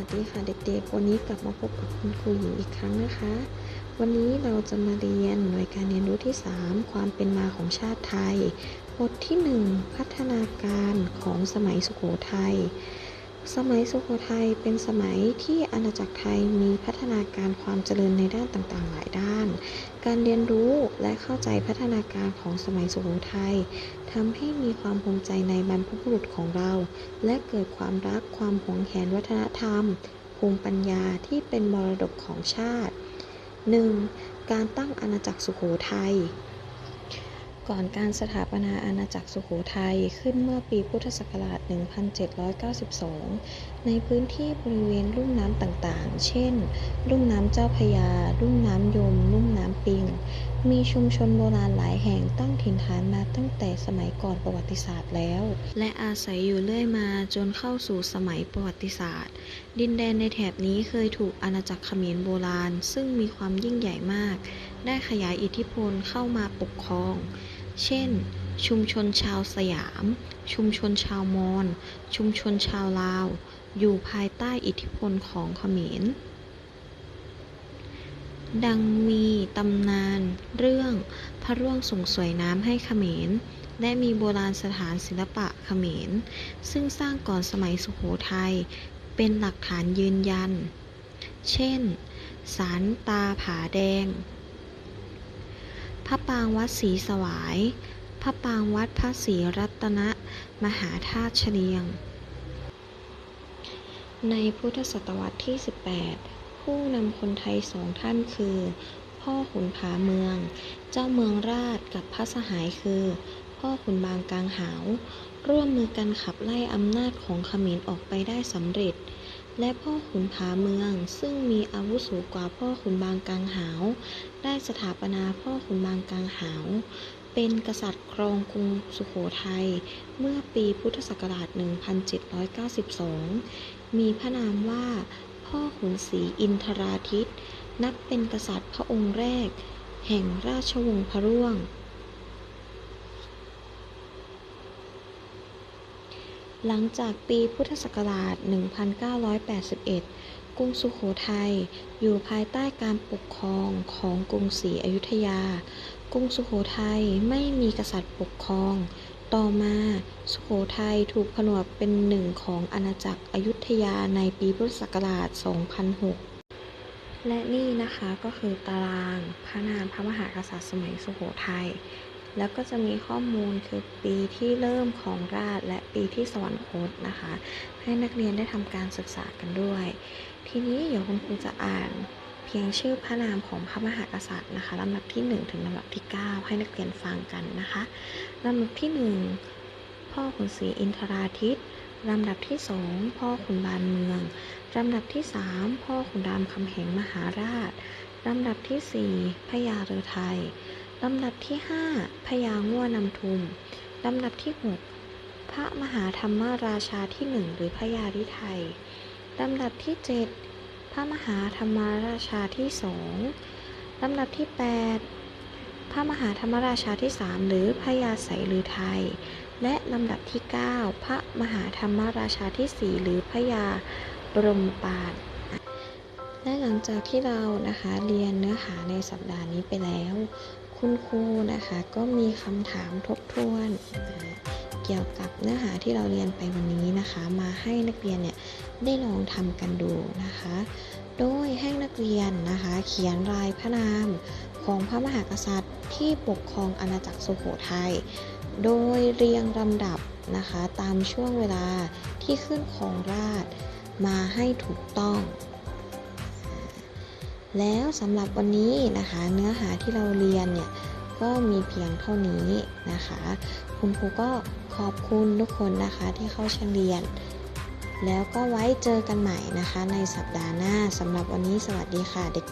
ัสดีค่ะเด็กๆ วันนี้กลับมาพบกับคุณครูหญิงอีกครั้งนะคะ วันนี้เราจะมาเรียนหน่วยการเรียนรู้ที่ 3 ความเป็นมาของชาติไทย บทที่ 1 พัฒนาการของสมัยสุโขทัย สมัยสุโขทัยเป็นสมัยที่อาณาจักรไทยมีพัฒนาการความเจริญในด้านต่างๆ หลายด้าน การเรียนรู้และเข้าใจพัฒนาการของสมัยสุโขทัยทำให้มีความภูมิใจในบรรพบุรุษของเรา และเกิดความรักความหวงแหนวัฒนธรรม ภูมิปัญญาที่เป็นมรดกของชาติ 1. การตั้งอาณาจักรสุโขทัย ก่อนการสถาปนาอาณาจักรสุโขทัยขึ้นเมื่อปีพุทธศักราช 1792 ในพื้นที่บริเวณลุ่มน้ำต่างๆ เช่น ลุ่มน้ำเจ้าพยา ลุ่มน้ำยม ลุ่มน้ำปิง มีชุมชนโบราณหลายแห่งตั้งถิ่นฐานมาตั้งแต่สมัยก่อนประวัติศาสตร์แล้ว และอาศัยอยู่เรื่อยมาจนเข้าสู่สมัยประวัติศาสตร์ ดินแดนในแถบนี้เคยถูกอาณาจักรเขมรโบราณ ซึ่งมีความยิ่งใหญ่มากได้ขยายอิทธิพลเข้ามาปกครอง เช่น ชุมชนชาวสยาม ชุมชนชาวมอญ ชุมชนชาวลาว อยู่ภายใต้อิทธิพลของเขมร ดังมีตำนานเรื่องพระร่วงส่งสวยน้ำให้เขมร และมีโบราณสถานศิลปะเขมร ซึ่งสร้างก่อนสมัยสุโขทัย เป็นหลักฐานยืนยัน เช่นศาลตาผาแดง ระปางวัดศรีสวาย พระปางวัดพระศรีรัตนมหาธาตุเฉลียง ในพุทธศตวรรษที่ 18 ผู้นำคนไทยสองท่านคือ พ่อขุนผาเมือง เจ้าเมืองราชกับพระสหายคือ พ่อขุนบางกลางหาว ร่วมมือกันขับไล่อำนาจของเขมรออกไปได้สำเร็จ และพ่อขุนผาเมือง ซึ่งมีอาวุโสกว่าพ่อขุนบางกลางหาว ได้สถาปนาพ่อขุนบางกลางหาว เป็นกษัตริย์ครองกรุงสุโขทัยเมื่อปีพุทธศักราช 1792 มีพระนามว่าพ่อขุนศรีอินทราทิตนับเป็นกษัตริย์พระองค์แรก แห่งราชวงศ์พระร่วง หลังจากปีพุทธศักราช 1981 กรุงสุโขทัยอยู่ภายใต้การปกครองของกรุงศรีอยุธยา กรุงสุโขทัยไม่มีกษัตริย์ปกครอง ต่อมาสุโขทัยถูกผนวกเป็นหนึ่งของอาณาจักรอยุธยาในปีพุทธศักราช 2006และนี่นะคะก็คือตารางพระนามพระมหากษัตริย์สมัยสุโขทัย แล้วก็จะมีข้อมูลคือปีที่เริ่มของราชและปีที่สวรรคตนะคะ ให้นักเรียนได้ทำการศึกษากันด้วย ทีนี้เดี๋ยวคุณครูจะอ่านเพียงชื่อพระนามของพระมหากษัตริย์นะคะลำดับที่ 1 ถึงลำดับที่ 9 ให้นักเรียนฟังกันนะคะลำดับที่ 1 พ่อขุนศรีอินทราทิตลำดับที่ 2 พ่อขุนบานเมืองลำดับที่ 3 พ่อขุนรามคำแหงมหาราชลำดับที่ 4พระยาเรือไทย ลำดับที่ 5 พญาง่วนำทุม ลำดับที่ 6 พระมหาธรรมราชาที่1หรือพระยาฤทัย ลำดับที่ 7 พระมหาธรรมราชาที่2ลำดับที่ 8 พระมหาธรรมราชาที่3หรือพระยาไสลือไทย และลำดับที่ 9 พระมหาธรรมราชาที่4หรือพระยาบรมปานและหลังจากที่เรานะคะเรียนเนื้อหาในสัปดาห์นี้ไปแล้ว คุณครูนะคะ ก็มีคำถามทบทวนเกี่ยวกับเนื้อหาที่เราเรียนไปวันนี้นะคะ มาให้นักเรียนเนี่ยได้ลองทำกันดูนะคะ โดยให้นักเรียนนะคะ เขียนรายพระนามของพระมหากษัตริย์ที่ปกครองอาณาจักรสุโขทัยโดยเรียงลำดับนะคะ ตามช่วงเวลาที่ขึ้นของราชมาให้ถูกต้อง แล้วสำหรับวันนี้นะคะเนื้อหาที่เราเรียนเนี่ยก็มีเพียงเท่านี้นะคะ คุณครูก็ขอบคุณทุกคนนะคะที่เข้าเฉเรียน แล้วก็ไว้เจอกันใหม่นะคะในสัปดาห์หน้าสำหรับวันนี้สวัสดีค่ะเด็ก